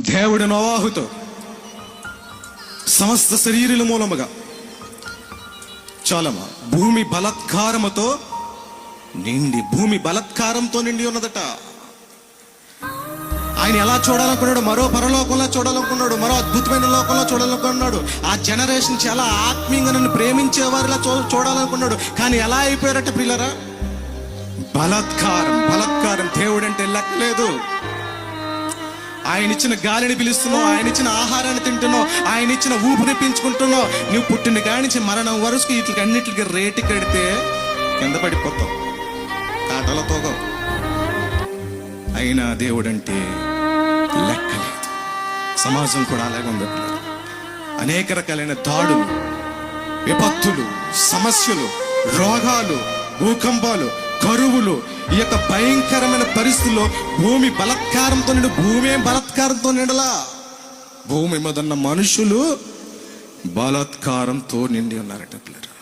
దేవుడి నోవాహుతో సమస్త శరీరుల మూలముగా చాలమా? భూమి బలత్కారముతో నిండి భూమి బలత్కారంతో నిండి ఉన్నదట. ఆయన ఎలా చూడాలనుకున్నాడు? మరో పరలోకంలో చూడాలనుకున్నాడు మరో అద్భుతమైన లోకంలో చూడాలనుకున్నాడు. ఆ జనరేషన్ చాలా ఆత్మీయంగా నన్ను ప్రేమించే వారిలా చూ చూడాలనుకున్నాడు. కానీ ఎలా అయిపోయారట పిల్లరా బలత్కారం బలత్కారం దేవుడంటే లెక్కలేదు లెక్కలేదు. ఆయన ఇచ్చిన గాలిని పిలుస్తున్నావు ఆయన ఇచ్చిన ఆహారాన్ని తింటున్నావు ఆయన ఇచ్చిన ఊపిరి పీల్చుకుంటున్నావు. నువ్వు పుట్టిన కాడి నుంచి మరణం వరకు వీటికి అన్నిటికి రేటు కడితే కింద పడిపోతావు. కాటలతో అయినా దేవుడంటే లెక్కలేదు. సమాజం కూడా అలాగే ఉంది. అనేక రకాలైన దాడులు విపత్తులు సమస్యలు రోగాలు భూకంపాలు కరువులు ఈ యొక్క భయంకరమైన పరిస్థితుల్లో భూమి బలత్కారంతో నిండు భూమి బలత్కారంతో నిండలా. భూమి మీద ఉన్న మనుషులు బలాత్కారంతో నిండి ఉన్నారట పిల్లరా